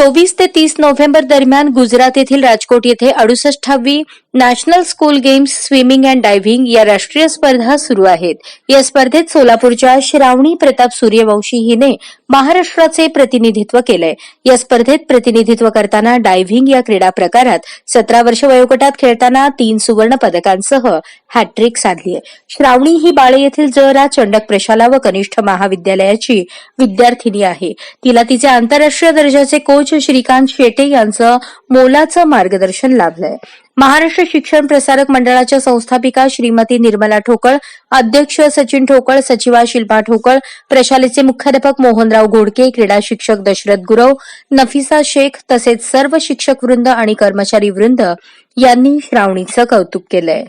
चोवीस ते तीस नोव्हेंबर दरम्यान गुजरात येथील राजकोट येथे अडुसष्टावी national school games swimming and diving या राष्ट्रीय स्पर्धा सुरू आहेत. या स्पर्धेत सोलापूरच्या श्रावणी प्रताप सूर्यवंशी हिने महाराष्ट्राचे प्रतिनिधित्व केलंय. या स्पर्धेत प्रतिनिधित्व करताना डायव्हिंग या क्रीडा प्रकारात सतरा वर्ष वयोगटात खेळताना तीन सुवर्ण पदकांसह हॅट्रिक साधली आहे श्रावणी ही बाळे येथील जरा चंडक प्रशाला व कनिष्ठ महाविद्यालयाची विद्यार्थिनी आहे. तिला तिचे आंतरराष्ट्रीय दर्जाचे कोच श्रीकांत शेटे यांचं मोलाचं मार्गदर्शन लाभलंय. महाराष्ट्र शिक्षण प्रसारक मंडळाच्या संस्थापिका श्रीमती निर्मला ठोकळ अध्यक्ष सचिन ठोकळ सचिवा शिल्पा ठोकळ प्रशालेचे मुख्याध्यापक मोहनराव घोडके क्रीडा शिक्षक दशरथ गुरव नफिसा शेख तसेच सर्व शिक्षक वृंद आणि कर्मचारी वृंद यांनी श्रावणीचं कौतुक केलंय.